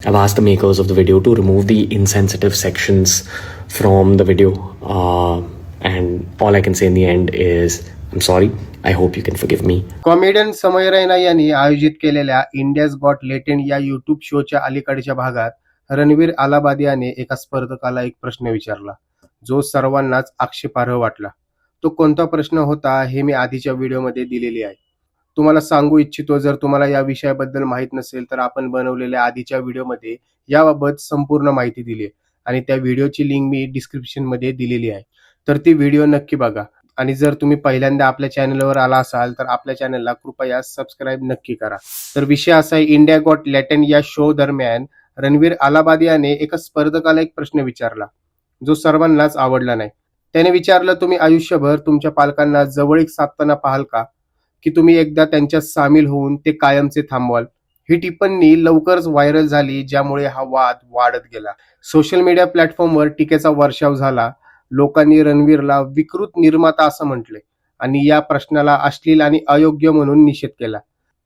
I've asked the makers of the video to remove the insensitive sections from the video. Uh, and all I can say in the end is, I'm sorry. I hope you can forgive me comedian Samay Raina यांनी आयोजित केलेल्या India's got लेटेंड या YouTube शोच्या अलीकडच्या भागात रणवीर आलाबाद याने एका स्पर्धकाला एक प्रश्न विचारला जो सर्वांनाच आक्षेपार्ह वाटला तो कोणता प्रश्न होता हे मी आधीच्या व्हिडिओमध्ये दिलेली आहे तुम्हाला सांगू इच्छितो जर तुम्हाला या विषयाबद्दल माहीत नसेल तर आपण बनवलेल्या आधीच्या व्हिडिओमध्ये याबाबत संपूर्ण माहिती दिली आहे. आणि त्या व्हिडिओची लिंक मी डिस्क्रिप्शनमध्ये दिलेली आहे. तर ती व्हिडिओ नक्की बघा. आणि जर तुम्ही पहिल्यांदा आपल्या चॅनलवर आला असाल तर आपल्या चॅनलला कृपया सबस्क्राईब नक्की करा. तर विषय असा आहे इंडिया गॉट लॅटन या शो दरम्यान रणवीर आलाबाद याने एका स्पर्धकाला एक प्रश्न विचारला. जो सर्वांनाच आवडला नाही. त्याने विचारलं तुम्ही आयुष्यभर तुमच्या पालकांना जवळीक साधताना पाहाल का? की तुम्ही एकदा त्यांच्यात सामील होऊन ते कायमचे थांबवाल. ही टिप्पणी लवकरच व्हायरल झाली ज्यामुळे हा वाद वाढत गेला. सोशल मीडिया प्लॅटफॉर्मवर टीकेचा वर्षाव झाला. लोकांनी रणवीरला विकृत निर्माता असं म्हटले आणि या प्रश्नाला अश्लील आणि अयोग्य म्हणून निषेध केला.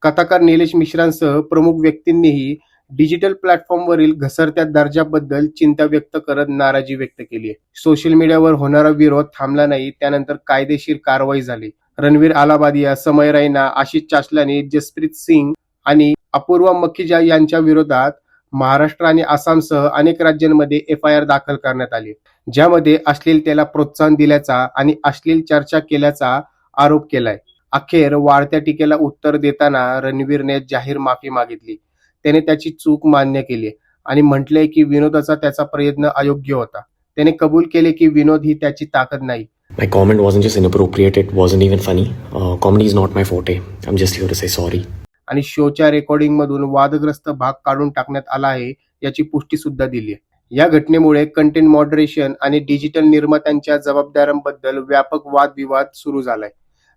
कथाकार निलेश मिश्रांसह प्रमुख व्यक्तींनीही डिजिटल प्लॅटफॉर्मवरील घसरत्या दर्जाबद्दल चिंता व्यक्त करत नाराजी व्यक्त केली आहे. सोशल मीडियावर होणारा विरोध थांबला नाही त्यानंतर कायदेशीर कारवाई झाली. रणवीर आलाबादिया समय रैना आशिष चाचलानी जसप्रीत सिंग आणि अपूर्वा मखिजा यांच्या विरोधात महाराष्ट्र आणि आसामसह अनेक राज्यांमध्ये एफ आय आर दाखल करण्यात आली. ज्यामध्ये अश्लीलतेला प्रोत्साहन दिल्याचा आणि अश्लील चर्चा केल्याचा आरोप केलाय. अखेर वाढत्या टीकेला उत्तर देताना रणवीरने जाहीर माफी मागितली. त्याने त्याची चूक मान्य केली आणि म्हटले की विनोदाचा त्याचा प्रयत्न अयोग्य होता. त्याने कबूल केले की विनोद ही त्याची ताकद नाही. My comment wasn't just inappropriate, it wasn't even funny. Uh, comedy is not my forte. I'm just here to say sorry. आणि शोच्या रेकॉर्डिंग मधून वादग्रस्त भाग काढून टाकण्यात आला आहे याची पुष्टी सुद्धा दिली आहे या घटनेमुळे कंटेंट मॉडरेशन आणि डिजिटल निर्मात्यांच्या जबाबदाऱ्यांबद्दल व्यापक वादविवाद सुरू झालाय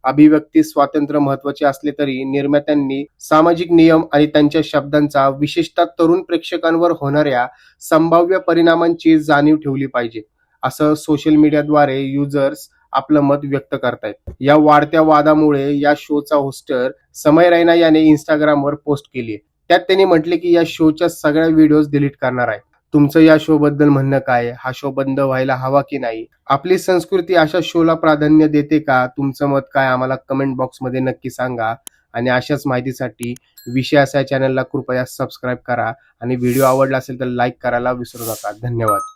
अभिव्यक्ती स्वातंत्र्य महत्त्वाचे असले तरी निर्मात्यांनी सामाजिक नियम आणि त्यांच्या शब्दांचा विशेषतः तरुण प्रेक्षकांवर होणाऱ्या संभाव्य परिणामांची जाणीव ठेवली पाहिजे असं सोशल मीडियाद्वारे युजर्स आपलं मत व्यक्त करतायत. या वाढत्या वादामुळे या शोचा होस्टर समय रैना याने इंस्टाग्रामवर पोस्ट केली आहे. त्यात त्यांनी म्हटले की या शोच्या सगळ्या व्हिडिओज डिलीट करणार आहे. तुमचं या शो बद्दल म्हणणं काय हा शो बंद व्हायला हवा की नाही? आपली संस्कृती अशा शोला प्राधान्य देते का? तुमचं मत काय? आम्हाला कमेंट बॉक्समध्ये नक्की सांगा. आणि अशाच माहितीसाठी विषय असा चॅनलला कृपया सबस्क्राईब करा. आणि व्हिडिओ आवडला असेल तर लाईक करायला विसरू नका. धन्यवाद.